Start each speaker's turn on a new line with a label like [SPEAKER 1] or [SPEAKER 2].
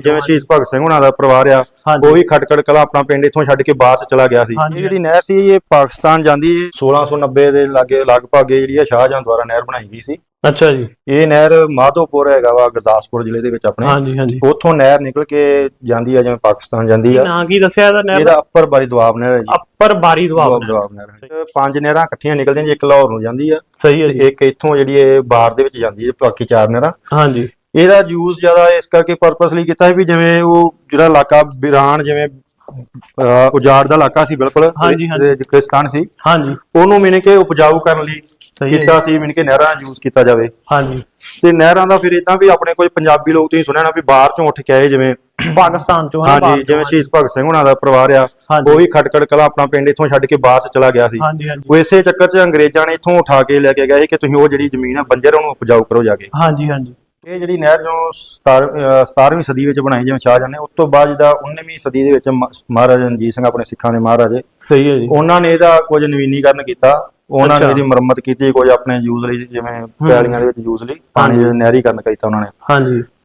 [SPEAKER 1] ਜਿਵੇਂ ਸ਼ਹੀਦ ਭਗਤ ਸਿੰਘ ਉਹਨਾਂ ਦਾ ਪਰਿਵਾਰ ਆ। ਉਹ ਵੀ ਖਟਕੜ ਕਲਾ ਆਪਣਾ ਪਿੰਡ ਇੱਥੋਂ ਛੱਡ ਕੇ ਬਾਹਰ ਚਲਾ ਗਿਆ ਸੀ। ਇਹ ਜਿਹੜੀ ਨਹਿਰ ਸੀ ਇਹ ਪਾਕਿਸਤਾਨ ਜਾਂਦੀ 1690 ਦੇ ਲਾਗੇ ਲਗਭਗ ਇਹ ਜਿਹੜੀ ਆ ਸ਼ਾਹਜਹਾਂ ਦੁਆਰਾ ਨਹਿਰ ਬਣਾਈ ਗਈ ਸੀ।
[SPEAKER 2] ਅੱਛਾ ਜੀ।
[SPEAKER 1] ਇਹ ਨਹਿਰ ਮਾਧੋਪੁਰ ਹੈਗਾ ਵਾ ਗੁਰਦਾਸਪੁਰ ਜ਼ਿਲ੍ਹੇ ਦੇ ਵਿੱਚ ਆਪਣੇ।
[SPEAKER 2] ਹਾਂਜੀ ਹਾਂਜੀ।
[SPEAKER 1] ਉੱਥੋਂ ਨਹਿਰ ਨਿਕਲ ਕੇ ਜਾਂਦੀ ਆ ਜਿਵੇਂ ਪਾਕਿਸਤਾਨ ਜਾਂਦੀ ਆ।
[SPEAKER 2] ਨਾਂ ਕੀ ਦੱਸਿਆ ਇਹਦਾ ਨਹਿਰ
[SPEAKER 1] ਇਹਦਾ ਅੱਪਰ ਬਾਰੀ ਦੁਆਬ ਨਹਿਰ ਹੈ ਜੀ।
[SPEAKER 2] ਅੱਪਰ ਬਾਰੀ
[SPEAKER 1] ਦੁਆਬ ਦੁਆਬ ਨਹਿਰ ਹੈ। ਪੰਜ ਨਹਿਰਾਂ ਇਕੱਠੀਆਂ ਨਿਕਲਦੀਆਂ ਜੀ ਇੱਕ ਲਾਹੌਰ ਨੂੰ ਜਾਂਦੀ ਆ
[SPEAKER 2] ਸਹੀ ਹੈ ਜੀ।
[SPEAKER 1] ਇੱਕ ਇੱਥੋਂ ਜਿਹੜੀ ਇਹ ਬਾਹਰ ਦੇ ਵਿੱਚ ਜਾਂਦੀ ਹੈ ਬਾਕੀ ਚਾਰ ਨਹਿਰਾਂ।
[SPEAKER 2] ਹਾਂਜੀ।
[SPEAKER 1] ਇਹਦਾ ਯੂਜ਼ ਜ਼ਿਆਦਾ ਇਸ ਕਰਕੇ ਪਰਪਸਲੀ ਕੀਤਾ ਹੈ ਵੀ ਜਿਵੇਂ ਉਹ ਜਿਹੜਾ ਇਲਾਕਾ ਬਿਰਾਨ ਜਿਵੇਂ ਉਜਾੜ ਦਾ ਇਲਾਕਾ ਸੀ ਬਿਲਕੁਲ
[SPEAKER 2] ਹਾਂਜੀ, ਹਾਂਜੀ।
[SPEAKER 1] ਸੀ।
[SPEAKER 2] ਹਾਂਜੀ।
[SPEAKER 1] ਉਹਨੂੰ ਮਿਣ ਕੇ ਉਪਜਾਊ ਕਰਨ ਲਈ
[SPEAKER 2] ਸਹੀ ਹੈ
[SPEAKER 1] ਕੀਤਾ ਸੀ ਮਿਣ ਕੇ ਨਹਿਰਾਂ ਯੂਜ਼ ਕੀਤਾ ਜਾਵੇ।
[SPEAKER 2] ਹਾਂਜੀ।
[SPEAKER 1] ਤੇ ਨਹਿਰਾਂ ਦਾ ਫਿਰ ਇਦਾਂ ਵੀ ਆਪਣੇ ਕੋਈ ਪੰਜਾਬੀ ਲੋਕ ਤੁਸੀਂ ਸੁਣਿਆ ਨਾ ਵੀ ਬਾਹਰ ਚੋਂ ਉੱਠ ਕੇ ਆਏ ਜਿਵੇਂ
[SPEAKER 2] ਪਾਕਿਸਤਾਨ ਚੋਂ ਹਨਾ,
[SPEAKER 1] ਹਾਂਜੀ ਜਿਵੇਂ ਸ਼ਹੀਦ ਭਗਤ ਸਿੰਘ ਉਹਨਾਂ ਦਾ ਪਰਿਵਾਰ ਆ
[SPEAKER 2] ਹਾਂਜੀ।
[SPEAKER 1] ਉਹ ਵੀ ਖਟਕੜ ਕਲਾ ਆਪਣਾ ਪਿੰਡ ਇੱਥੋਂ ਛੱਡ ਕੇ ਬਾਹਰ ਚਲਾ ਗਿਆ ਸੀ।
[SPEAKER 2] ਹਾਂਜੀ ਹਾਂਜੀ।
[SPEAKER 1] ਉਹ ਇਸੇ ਚੱਕਰ 'ਚ ਅੰਗਰੇਜ਼ਾਂ ਨੇ ਇੱਥੋਂ ਉਠਾ ਕੇ ਲੈ ਕੇ ਗਏ ਕਿ ਤੁਸੀਂ ਉਹ ਜਿਹੜੀ ਜ਼ਮੀਨ ਆ ਬੰਜਰ ਉਹਨੂੰ ਉਪਜਾਊ ਕਰੋ ਜਾ ਕੇ।
[SPEAKER 2] ਹਾਂਜੀ ਹਾਂਜੀ।
[SPEAKER 1] ਇਹ ਜਿਹੜੀ ਨਹਿਰ ਜੋ 17ਵੀਂ ਸਦੀ ਵਿੱਚ ਬਣਾਈ ਜਿਵੇਂ ਸ਼ਾਹਜਹਾਂ ਨੇ ਉਸ ਤੋਂ ਬਾਅਦ ਜਿਹਦਾ 19ਵੀਂ ਸਦੀ ਦੇ ਵਿੱਚ ਮਹਾਰਾਜਾ ਰਣਜੀਤ ਸਿੰਘ ਆਪਣੇ ਸਿੱਖਾਂ ਦੇ ਮਹਾਰਾਜੇ
[SPEAKER 2] ਸਹੀ ਹੈ ਜੀ।
[SPEAKER 1] ਉਹਨਾਂ ਨੇ ਇਹਦਾ ਕੁਝ ਨਵੀਨੀਕਰਨ ਕੀਤਾ ਉਹਨਾਂ ਨੇ। ਇਹਦੀ ਮੁਰੰਮਤ ਕੀਤੀ ਕੁਝ ਆਪਣੇ ਯੂਜ਼ ਲਈ ਜਿਵੇਂ ਪੈਲੀਆਂ ਦੇ ਵਿੱਚ ਯੂਜ਼ ਲਈ ਪਾਣੀ ਦੇ ਨਹਿਰੀਕਰਨ ਕੀਤਾ ਉਹਨਾਂ ਨੇ।
[SPEAKER 2] ਹਾਂਜੀ।